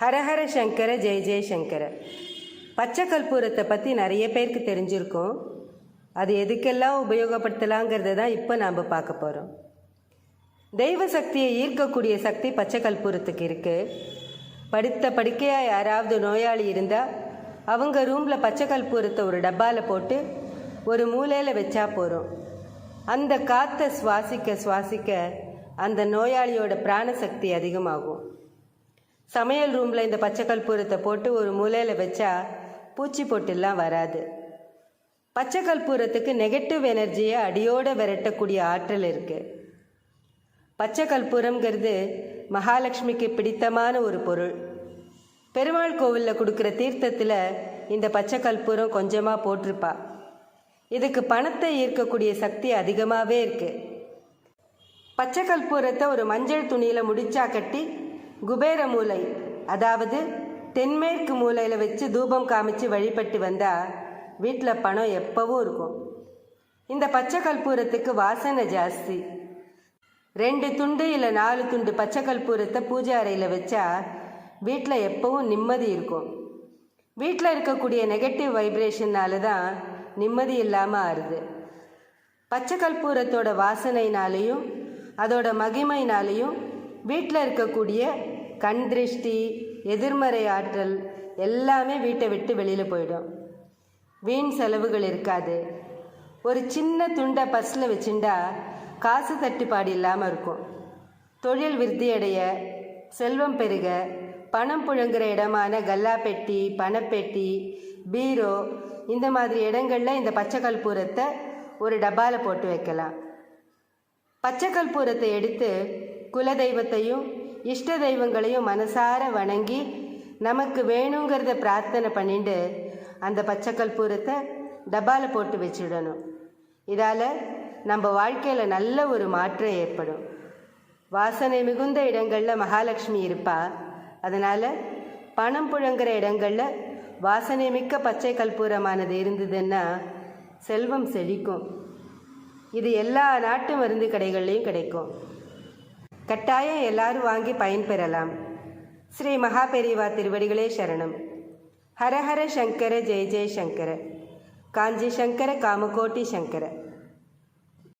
ஹரஹர சங்கர ஜெய ஜெயசங்கர பச்சை கற்பூரத்தை பற்றி நிறைய பேருக்கு தெரிஞ்சிருக்கும். அது எதுக்கெல்லாம் உபயோகப்படுத்தலாங்கிறத தான் இப்போ நாம் பார்க்க போகிறோம் தெய்வ சக்தியை ஈர்க்கக்கூடிய சக்தி பச்சை கற்பூரத்துக்கு இருக்குது படித்த படுக்கையாக யாராவது நோயாளி இருந்தால் அவங்க ரூமில் பச்சை கற்பூரத்தை ஒரு டப்பாவில் போட்டு ஒரு மூலையில் வச்சா போகிறோம் அந்த காற்றை சுவாசிக்க சுவாசிக்க அந்த நோயாளியோட பிராணசக்தி அதிகமாகும். சமையல் ரூமில் இந்த பச்சை கற்பூரத்தை போட்டு ஒரு மூலையில் வச்சா பூச்சி பொட்டுலாம் வராது. பச்சை கற்பூரத்துக்கு நெகட்டிவ் எனர்ஜியை அடியோடு விரட்டக்கூடிய ஆற்றல் இருக்குது பச்சை கற்பூரம்ங்கிறது மகாலட்சுமிக்கு பிடித்தமான ஒரு பொருள். பெருமாள் கோவிலில் கொடுக்குற தீர்த்தத்தில் இந்த பச்சை கற்பூரம் கொஞ்சமாக போட்டிருப்பா. இதுக்கு பணத்தை ஈர்க்கக்கூடிய சக்தி அதிகமாகவே இருக்குது பச்சை கற்பூரத்தை ஒரு மஞ்சள் துணியில் முடிச்சா கட்டி குபேர மூலை அதாவது தென்மேற்கு மூலையில் வச்சு தூபம் காமிச்சு வழிபட்டு வந்தால் வீட்டில் பணம் எப்பவும் இருக்கும். இந்த பச்சை கற்பூரத்துக்கு வாசனை ஜாஸ்தி. ரெண்டு துண்டு இல்லை நாலு துண்டு பச்சை கற்பூரத்தை பூஜை அறையில் வச்சா வீட்டில் எப்பவும் நிம்மதி இருக்கும். வீட்டில் இருக்கக்கூடிய நெகட்டிவ் வைப்ரேஷன்னால தான் நிம்மதி இல்லாமல் ஆறுது. பச்சை கற்பூரத்தோட வாசனைனாலையும் அதோட மகிமைனாலையும் வீட்டில் இருக்கக்கூடிய கண் திருஷ்டி எதிர்மறை ஆற்றல் எல்லாமே வீட்டை விட்டு வெளியில் போயிடும். வீண் செலவுகள் இருக்காது. ஒரு சின்ன துண்டை பஸ்ஸில் வச்சுண்டா காசு தட்டுப்பாடு இல்லாமல் இருக்கும். தொழில் விருத்தி அடைய செல்வம் பெருக பணம் புழங்குற இடமான கல்லாப்பெட்டி பணப்பெட்டி பீரோ இந்த மாதிரி இடங்கள்ல இந்த பச்சை கற்பூரத்தை ஒரு டப்பாவில் போட்டு வைக்கலாம். பச்சை கற்பூரத்தை எடுத்து குலதெய்வத்தையும் இஷ்ட தெய்வங்களையும் மனசார வணங்கி நமக்கு வேணுங்கிறத பிரார்த்தனை பண்ணிட்டு அந்த பச்சை கற்பூரத்தை டப்பாவில் போட்டு வச்சிடணும். இதால் நம்ம வாழ்க்கையில் நல்ல ஒரு மாற்றம் ஏற்படும். வாசனை மிகுந்த இடங்களில் மகாலட்சுமி இருப்பா. அதனால் பணம் புழங்குற இடங்களில் வாசனை மிக்க பச்சை கற்பூரமானது இருந்ததுன்னா செல்வம் செழிக்கும். இது எல்லா நாட்டு மருந்து கடைகள்லையும் கிடைக்கும். கட்டாயம் எல்லாரும் வாங்கி பயன்பெறலாம் ஸ்ரீ மகாபெரிவா திருவடிகளே சரணம். ஹரஹர சங்கர ஜெய ஜெய சங்கர. காஞ்சி சங்கர காமகோட்டி சங்கர.